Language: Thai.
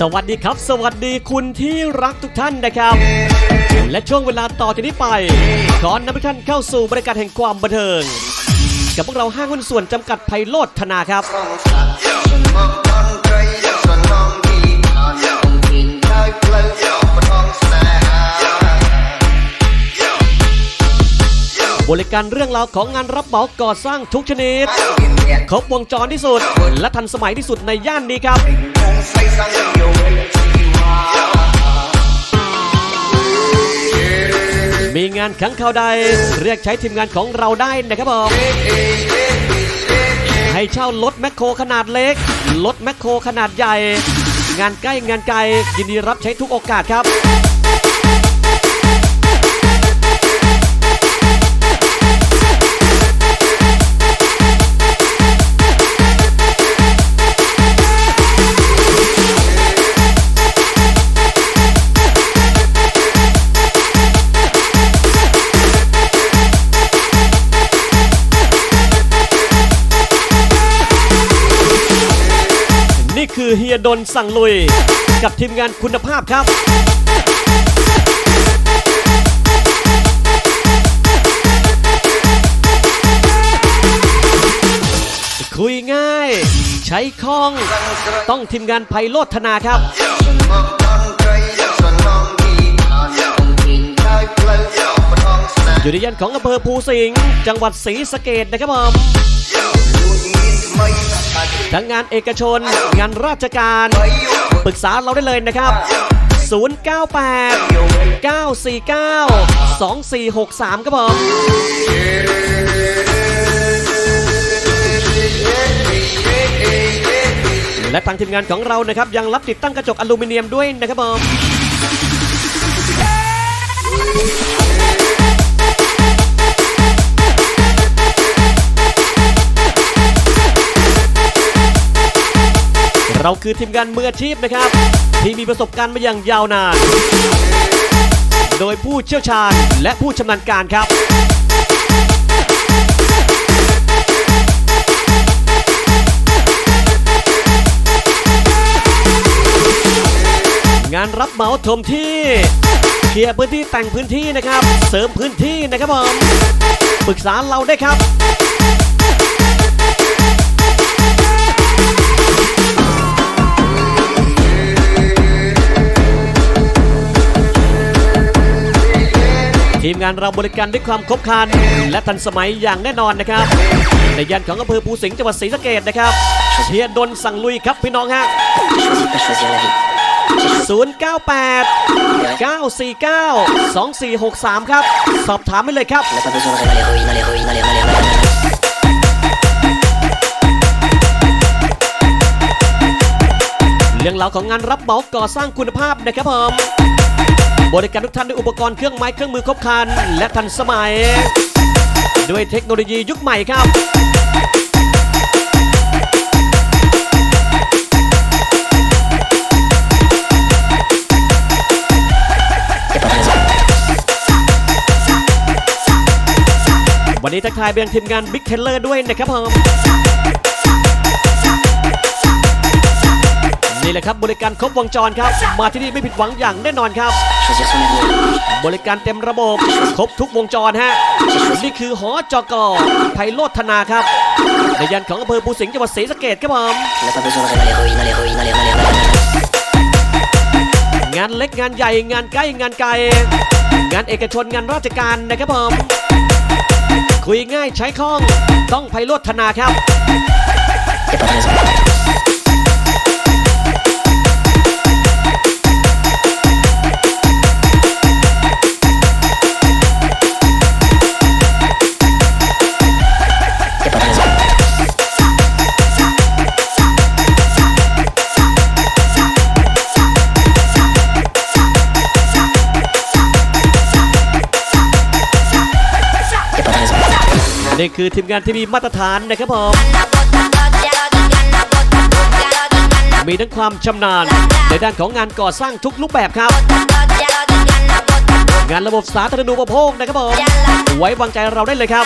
สวัสดีครับ สวัสดีคุณที่รักทุกท่านนะครับ และช่วงเวลาต่อจากนี้ไป ขอนำทุกท่านเข้าสู่บรรยากาศแห่งความบันเทิง กับพวกเราห้างหุ้นส่วนจำกัดไพโรธธนาครับ บริการเรื่องราวของงานรับเหมาก่อสร้างทุกชนิด ครบวงจรที่สุด และทันสมัยที่สุดในย่านนี้ครับมีงานครั้งข่าวใด เรียกใช้ทีมงานของเราได้นะครับผมให้เช่ารถแมคโครขนาดเล็ก รถแมคโครขนาดใหญ่ งานใกล้งานไกลยินดีรับใช้ทุกโอกาสครับ นี่คือเฮียดนสั่งลุย กับทีมงานคุณภาพครับคุยง่าย ใช้คล่อง ต้องทีมงานไพโรธนาครับองตอนไกลส่วนมองดีผ่านองค์ทินชายเพลาประทองแสหาอยู่ในย่านของอำเภอภูสิงห์จังหวัดศรีสะเกดนะครับผม ทั้งงานเอกชน งานราชการ ปรึกษาเราได้เลยนะครับ 098 949 2463 ครับผมและทางทีมงานของเรานะครับยังรับติดตั้งกระจกอลูมิเนียมด้วยนะครับผม เราคือทีมงานมืออาชีพนะครับ ที่มีประสบการณ์มาอย่างยาวนาน โดยผู้เชี่ยวชาญและผู้ชำนาญการครับงานรับเหมาถมที่เคลียร์พื้นที่แต่งพื้นที่นะครับ เสริมพื้นที่นะครับผมปรึกษาเราได้ครับานเราบริการด้วยความครบครันและทันสมัยอย่างแน่นอนนะครับ ในย่านของอำเภอภูสิงห์จังหวัดศรีสะเกดนะครับเฮียดนสั่งลุยครับพี่น้องฮะ098 949 2463 ครับ สอบถามไปเลยครับเรื่องราวของงานรับเหมาก่อสร้างคุณภาพนะครับผม บริการทุกท่านด้วยอุปกรณ์เครื่องไม้เครื่องมือครบครัน และทันสมัย ด้วยเทคโนโลยียุคใหม่ครับวันนี้ทักทายไปยังทีมงาน Big Teller ด้วยนะครับผมนี่แหละครับบริการครบวงจรครับ มาที่นี่ไม่ผิดหวังอย่างแน่นอนครับ บริการเต็มระบบ ครบทุกวงจรฮะ นี่คือหอจกไพโรธนาครับในยันของอำเภอภูสิงห์จังหวัดศรีสะเกดครับผม On n'a pas besoin de rêver à l'héroïne, à l'héroïne, à l'héroïne, à l'héroïne. งานเล็กงานใหญ่งานใกล้งานไกล งานเอกชนงานราชการนะครับผมคุยง่ายใช้คล่องต้องไพโรธนาครับ นี่คือทีมงานที่มีมาตรฐานนะครับผมมีทั้งความชำนาญในด้านของงานก่อสร้างทุกรูปแบบครับ งานระบบสาธารณูปโภคนะครับผมไว้วางใจเราได้เลยครับ